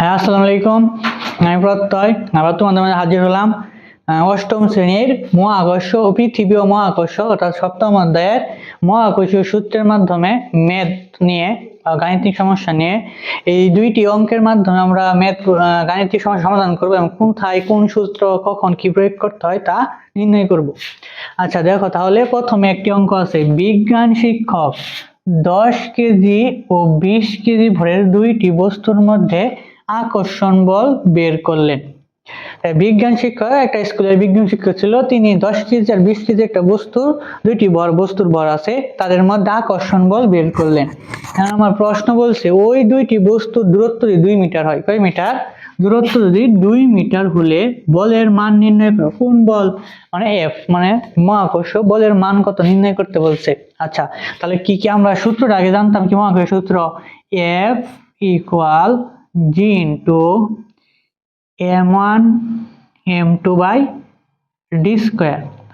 হ্যাঁ আসসালামু আলাইকুম। আমি প্রত্যয়। আবার তোমাদের মাঝে হাজির হলাম অষ্টম শ্রেণির মহাকর্ষ ও পৃথিবী ও মহাকর্ষ, অর্থাৎ সপ্তম অধ্যায়ের মহাকর্ষীয় সূত্রের মাধ্যমে ম্যাথ নিয়ে গাণিতিক সমস্যা নিয়ে এই দুইটি অঙ্কের মাধ্যমে আমরা ম্যাথ গাণিতিক সমস্যা সমাধান করব এবং কোথায় কোন সূত্র কখন কি প্রয়োগ করতে হয় তা নির্ণয় করব। আচ্ছা দেখো, তাহলে প্রথমে একটি অঙ্ক আছে। বিজ্ঞান শিক্ষক দশ কেজি ও বিশ কেজি ভরের দুইটি বস্তুর মধ্যে আকর্ষণ বল বের করলেন। বিজ্ঞান শিক্ষক, একটা স্কুলের বিজ্ঞান শিক্ষক ছিল, তিনি দশ কেজি আর বিশ কেজি একটা বস্তুর দুইটি বর বস্তুর ভর আছে, তাদের মধ্যে আকর্ষণ বল বের করলেন। আমার প্রশ্ন বলছে, ওই দুইটি বস্তুর দূরত্ব যদি দুই মিটার হয়, কয় মিটার? দূরত্ব যদি দুই মিটার হলে বলের মান নির্ণয় করো। কোন বল? মানে এফ মানে মহাকর্ষ, বলের মান কত নির্ণয় করতে বলছে? আচ্ছা তাহলে কি কি আমরা সূত্রটা আগে জানতাম কি মহাকর্ষ সূত্র? F equal G into M one M two by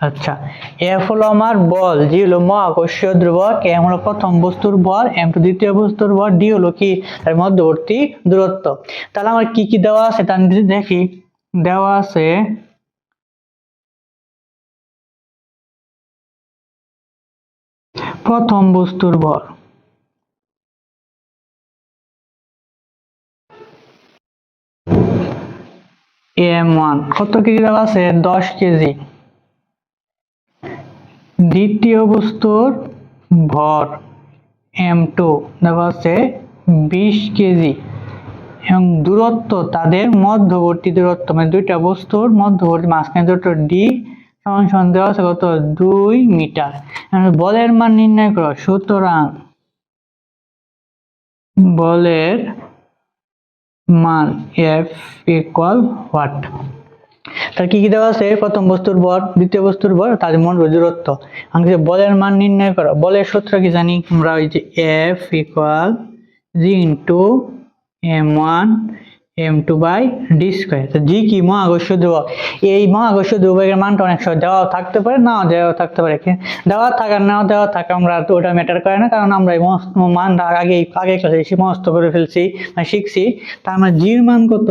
আচ্ছা এফ হলো আমার বল জি হলো মহাকর্ষীয় ধ্রুবক এম হলো প্রথম বস্তুর ভর এম টু দ্বিতীয় বস্তুর ভর ডি হলো কি? এর মধ্যবর্তী দূরত্ব। তাহলে আমার কি কি দেওয়া আছে? যদি দেখি, দেওয়া আছে প্রথম বস্তুর ভর এম ওয়ান কত কেজি দেওয়া আছে? দশ কেজি। দ্বিতীয় বস্তুর ভর এম টু দেওয়া আছে বিশ কেজি। এবং দূরত্ব, তাদের মধ্যবর্তী দূরত্ব মানে দুইটা বস্তুর মধ্যবর্তী মাঝখানে দূরত্ব ডি সমান সমান দেওয়া আছে কত? দুই মিটার। বলের মান নির্ণয় করো, সুতরাং বলের মান এফ ইকুয়াল হোয়াট তার কি কি দেওয়া আছে? প্রথম বস্তুর ভর, দ্বিতীয় বস্তুর ভর তাদের মন দূরত্ব আমাকে বলের মান নির্ণয় করো, বলের সূত্র কি জানি? আমরা ওই যে F equal G into M one M two by D square G কি? মহাকর্ষ ধ্রুবক। এই মহাকর্ষ ধ্রুবকের মানটা অনেক সময় দেওয়া থাকতে পারে, নাও দেওয়া থাকতে পারে। দেওয়া থাকার নাও দেওয়া থাকা, আমরা ওটা ম্যাটার করে না, কারণ আমরা এই মানটা আগে আগে ক্লাসে মস্ত করে ফেলছি মানে শিখছি। তা আমরা জির মান কত?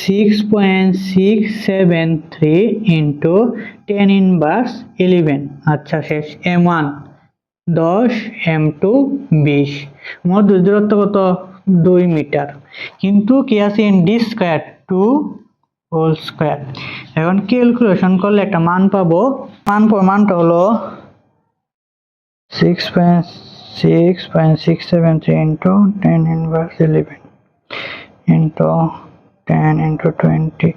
Six point six seven three into ten inverse eleven আচ্ছা শেষ। এম ওয়ান দশ এম টু বিশ। মধ্য দূরত্ব কত? দুই মিটার। কিন্তু কি আছে in D square two whole square এখন ক্যালকুলেশন করলে একটা মান পাবো। মান মানটা হলো six point six point six seven three into ten inverse eleven into ten into twenty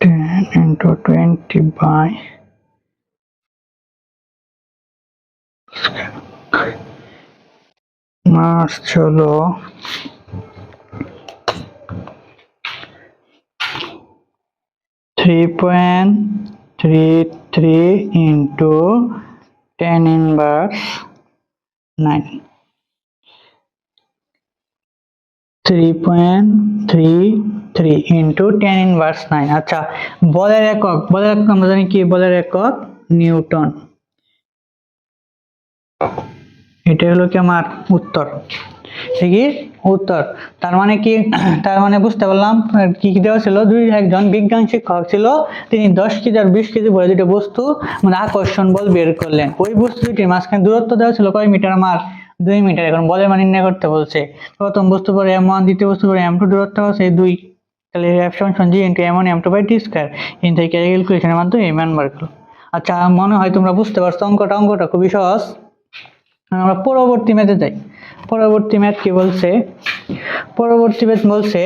ten into twenty by mass হলো three point three three into ten inverse nine three point three three into ten inverse nine আচ্ছা বলের একক বলের একক আমরা জানি কি? বলের একক নিউটন। এটা হলো কি আমার উত্তর। ঠিকই উত্তর। তার মানে কি? তার মানে বুঝতে পারলাম কি কি দেওয়া ছিল? দুই, একজন বিজ্ঞান শিক্ষক ছিল, তিনি দশ কেজি আর বিশ কেজি বলে দুটো বস্তু মানে আকর্ষণ বল বের করলেন। ওই বস্তু দুটির মাঝখানে দূরত্ব দেওয়া ছিল কয় মিটার? আমার দুই মিটার। এখন বলের মান নির্ণয় করতে বলছে। প্রথম বস্তু পরে এম ওয়ান, দ্বিতীয় বস্তু পরে এম টু দূরত্ব আছে দুই তাহলে এফ সমান G into M one M two by T square in থেকে ক্যালকুলেশনের মাধ্যমে এই মান বার করল। আচ্ছা মনে হয় তোমরা বুঝতে পারছ, অঙ্কটা অঙ্কটা খুবই সহজ। আমরা পরবর্তী ম্যাথে যাই। পরবর্তী ম্যাথ কি বলছে? পরবর্তী ম্যাথ বলছে,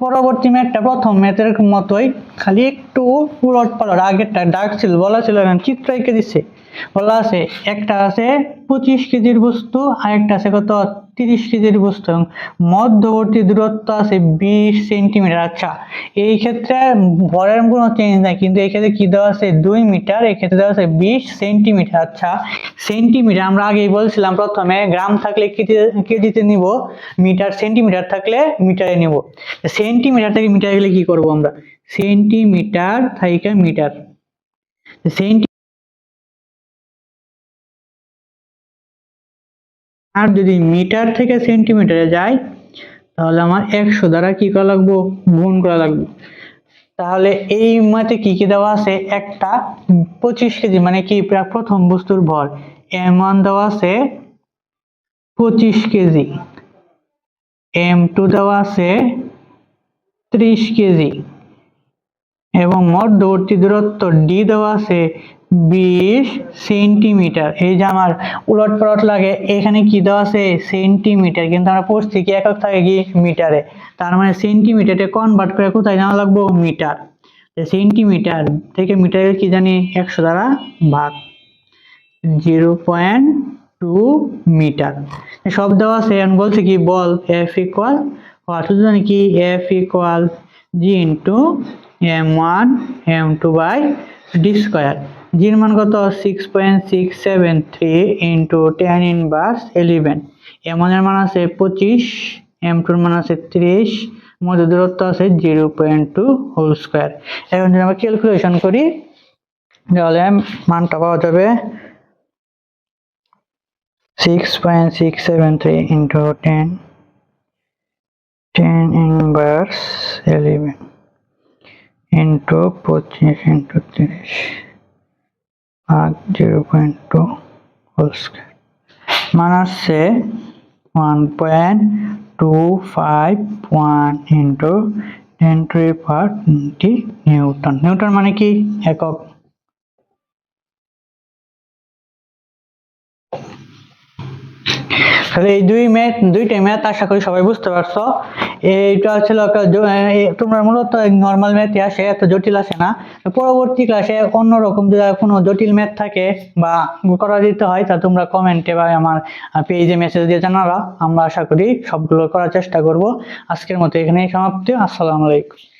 পরবর্তী ম্যাথটা প্রথম ম্যাচের মতোই খালি একটু উলট পালট। আগেরটা ডার্ক ছিল, বলা ছিল এখন এঁকে দিচ্ছে বলা আছে, একটা আছে পঁচিশ কেজির বস্তু আর একটা আছে কত? তিরিশ কেজির বস্তু এবং মধ্যবর্তী দূরত্ব আছে বিশ সেন্টিমিটার আচ্ছা এই ক্ষেত্রে ভরের কোনো চেঞ্জ নাই, কিন্তু এই ক্ষেত্রে কি দেওয়া আছে? দুই মিটার এই ক্ষেত্রে দেওয়া আছে বিশ সেন্টিমিটার আচ্ছা সেন্টিমিটার আমরা আগেই বলছিলাম প্রথমে, গ্রাম থাকলে কেজি কেজিতে নিব, মিটার সেন্টিমিটার থাকলে মিটারে নিব। সেন্টিমিটার থেকে মিটারে গেলে কি করব আমরা? সেন্টিমিটার থেকে মিটার। সেন্টি আর যদি মিটার থেকে সেন্টিমিটারে যায় তাহলে আমার একশো দ্বারা কি করা লাগবো? গুণ করা লাগবে। তাহলে এই মাতে কি কি দেওয়া আছে? একটা পঁচিশ কেজি মানে কি প্রথম বস্তুর ভর। এম ওয়ান দেওয়া আছে পঁচিশ কেজি। এম টু দেওয়া আছে ত্রিশ কেজি। এবং মধ্যবর্তী দূরত্ব ডি দেওয়া আছে বিশ সেন্টিমিটার। এই যে আমার উলট পালট লাগে, এখানে কি দেওয়া আছে? সেন্টিমিটার। কিন্তু আমরা পড়ছি কি একক থাকে কি মিটারে। তার মানে সেন্টিমিটারে কনভার্ট করে কোথায় জানা লাগবো? মিটার। সেন্টিমিটার থেকে মিটারে কি জানি একশো দ্বারা ভাগ। Zero point two metre. সব দেওয়া আছে, এখন বলছে কি, বল এফ ইকুয়াল অর্থাৎ জানি কি F equal G into M one M two by D square জির মান কত? Six point six seven three into ten inverse eleven M ওয়ানের মান আছে পঁচিশ এম টুর মান আছে ত্রিশ, মধ্যে দূরত্ব আছে zero point two whole square এখন যদি আমরা ক্যালকুলেশন করি, তাহলে মানটা পাওয়া যাবে six point six seven three into ten ten inverse eleven into পঁচিশ ইন্টু তিরিশ ভাগ zero point two whole square মান আসছে one point two five one into ten two per twenty newton newton মানে কি? একক তাহলে এই দুই ম্যাথ দুইটাই ম্যাথ আশা করি সবাই বুঝতে পারছ। এইটা একটা তোমরা মূলত নর্মাল ম্যাথই আসে, এত জটিল আসে না। পরবর্তী ক্লাসে অন্যরকম যদি কোনো জটিল ম্যাথ থাকে বা করা দিতে হয়, তা তোমরা কমেন্টে বা আমার পেজে মেসেজ দিয়ে জানাবা। আমরা আশা করি সবগুলো করার চেষ্টা করব। আজকের মতো এখানেই সমাপ্তি। আসসালামু আলাইকুম।